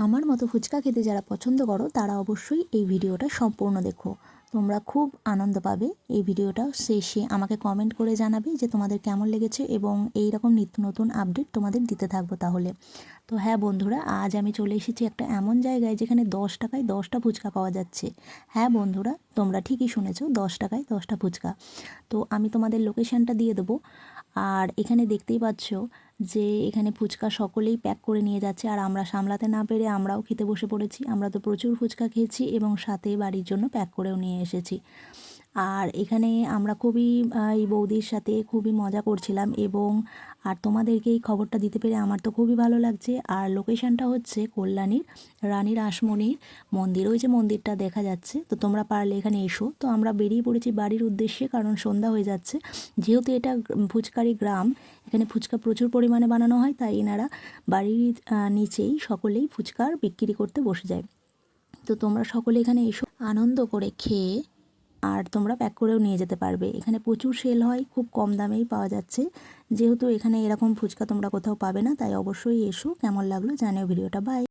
আমার মতো ফুচকা খেতে যারা পছন্দ করো তারা অবশ্যই এই ভিডিওটা সম্পূর্ণ দেখো। তোমরা খুব আনন্দ পাবে এই ভিডিওটা। শেষে আমাকে কমেন্ট করে জানাবে যে তোমাদের কেমন লেগেছে এবং এই রকম নিত্য নতুন আপডেট তোমাদের দিতে থাকব তাহলে। তো হ্যাঁ বন্ধুরা, আজ আমি চলে এসেছি একটা এমন জায়গায় যেখানে দশ টাকায় দশটা ফুচকা পাওয়া যাচ্ছে। হ্যাঁ বন্ধুরা, তোমরা ঠিকই শুনেছো, দশ টাকায় দশটা ফুচকা। তো আমি তোমাদের লোকেশানটা দিয়ে দেবো। আর এখানে দেখতেই পাচ্ছ যে এখানে ফুচকা সকলেই প্যাক করে নিয়ে যাচ্ছে। আর আমরা সামলাতে না পেরে আমরাও খেতে বসে পড়েছি। আমরা তো প্রচুর ফুচকা খেয়েছি এবং সাথে বাড়ির জন্য প্যাক করেও নিয়ে এসেছি। আর এখানে আমরা খুবই এই বৌদির সাথে খুবই মজা করছিলাম এবং আর তোমাদেরকে এই খবরটা দিতে পেরে আমার তো খুবই ভালো লাগছে। আর লোকেশনটা হচ্ছে কল্যাণীর, রানীর আসমণির মন্দির। ওই যে মন্দিরটা দেখা যাচ্ছে। তো তোমরা পারলে এখানে এসো। তো আমরা বেরিয়ে পড়েছি বাড়ির উদ্দেশ্যে কারণ সন্ধ্যা হয়ে যাচ্ছে। যেহেতু এটা ফুচকারি গ্রাম, এখানে ফুচকা প্রচুর পরিমাণে বানানো হয়, তাই এনারা বাড়ির নিচেই সকলেই ফুচকার বিক্রি করতে বসে যায়। তো তোমরা সকলে এখানে এসো। আনন্দ করে খেয়ে আর তোমরা প্যাক করেও নিয়ে যেতে পারবে। এখানে প্রচুর সেল হয়, খুব কম দামেই পাওয়া যাচ্ছে। যেহেতু এখানে এরকম ফুচকা তোমরা কোথাও পাবে না, তাই অবশ্যই এসো। কেমন লাগল জানিও ভিডিওটা। বাই